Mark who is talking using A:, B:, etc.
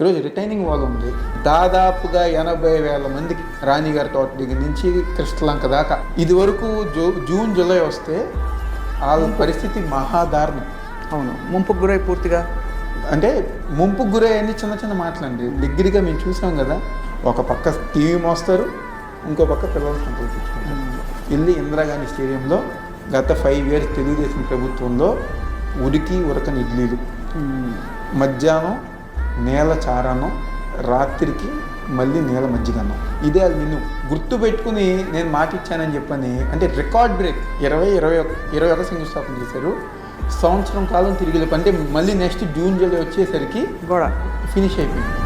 A: ఈరోజు retaining wall ఉంది. దాదాపుగా ఎనభై వేల మందికి రాణిగారి తోట దగ్గర నుంచి కృష్ణలంక దాకా. ఇది వరకు జూ జూన్ జూలై వస్తే వాళ్ళ పరిస్థితి మహాదారుణం.
B: అవును. ముంపుకు గురై పూర్తిగా?
A: అంటే ముంపుకు గురై అన్ని చిన్న చిన్న మాటలండి. దగ్గరగా మేము చూసాం కదా. ఒక పక్క టీవీ మోస్తారు ఇంకో పక్క పిల్లలు సంతలు తెచ్చుకుంటారు వెళ్ళి ఇందిరాగాంధీ స్టేడియంలో గత ఫైవ్ ఇయర్స్ తెలుగుదేశం ప్రభుత్వంలో ఉడికి ఉరకని ఇడ్లీలు. మధ్యాహ్నం నేల చారాను రాత్రికి మళ్ళీ నేల మజ్జిగన్నం ఇదే అది నిన్ను గుర్తు పెట్టుకుని నేను మాట ఇచ్చానని చెప్పని అంటే రికార్డ్ బ్రేక్ ఇరవై ఇరవై ఒక ఇరవై ఒక శంకుస్థాపన చేశారు. సంవత్సరం కాలం తిరిగి అంటే మళ్ళీ నెక్స్ట్ జూన్ జూలై వచ్చేసరికి
B: గోడ.
A: ఫినిష్ అయిపోయింది.